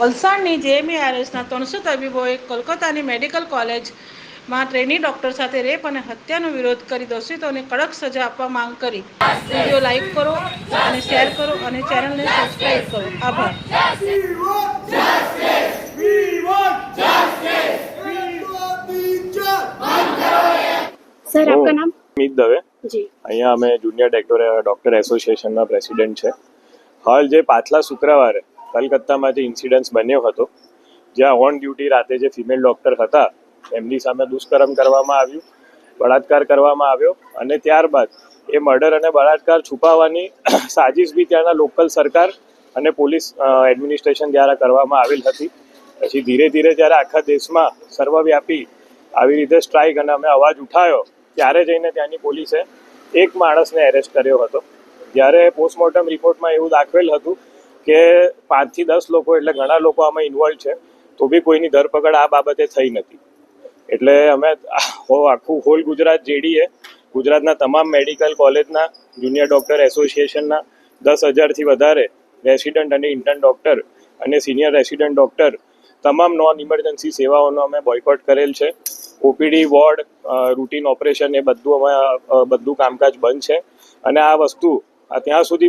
વલસાડની જેએમઈઆરએસના ત્રણસો તબીબોએ કોલકાતાની મેડિકલ કોલેજમાં ટ્રેની ડોક્ટર સાથે રેપ અને હત્યાનો વિરોધ કરી દોષિતોને કડક સજા આપવા માંગ કરી. વીડિયો લાઈક કરો અને શેર કરો અને ચેનલને સબસ્ક્રાઈબ કરો. આભાર. સર આપકા નામ? અમિત દવે જી. અહીંયા અમે જુનિયર ડોક્ટર ડોક્ટર એસોસિએશનના પ્રેસિડેન્ટ છે. હાલ જે પાછલા શુક્રવારે કલકત્તામાં જે ઇન્સિડન્સ બન્યો હતો. જ્યાં ઓન ડ્યુટી રાતે જે ફિમેલ ડોક્ટર હતા, એમની સામે દુષ્કર્મ કરવામાં આવ્યું, બળાત્કાર કરવામાં આવ્યો અને ત્યારબાદ એ મર્ડર અને બળાત્કાર છુપાવવાની સાજિશ બી ત્યાંના લોકલ સરકાર અને પોલીસ એડમિનિસ્ટ્રેશન દ્વારા કરવામાં આવેલ હતી. પછી ધીરે ધીરે જ્યારે આખા દેશમાં સર્વવ્યાપી આવી રીતે સ્ટ્રાઇક અને અમે અવાજ ઉઠાવ્યો ત્યારે જઈને ત્યાંની પોલીસે એક માણસને એરેસ્ટ કર્યો હતો. જ્યારે પોસ્ટમોર્ટમ રિપોર્ટમાં એવું દાખવેલ હતું કે પાંચથી દસ લોકો એટલે ઘણા લોકો આમાં ઇન્વોલ્વ છે, તો બી કોઈની ધરપકડ આ બાબતે થઈ નથી. એટલે અમે આખું હોલ ગુજરાત જેડીએ, ગુજરાતના તમામ મેડિકલ કોલેજના જુનિયર ડૉક્ટર એસોસિએશનના દસ હજારથી વધારે રેસિડન્ટ અને ઇન્ટર્ન ડૉક્ટર અને સિનિયર રેસિડન્ટ ડૉક્ટર તમામ નોન ઇમરજન્સી સેવાઓનો અમે બોયકોટ કરેલ છે. ઓપીડી વોર્ડ રૂટીન ઓપરેશન એ બધું અમે બધું કામકાજ બંધ છે. અને આ વસ્તુ ત્યાં સુધી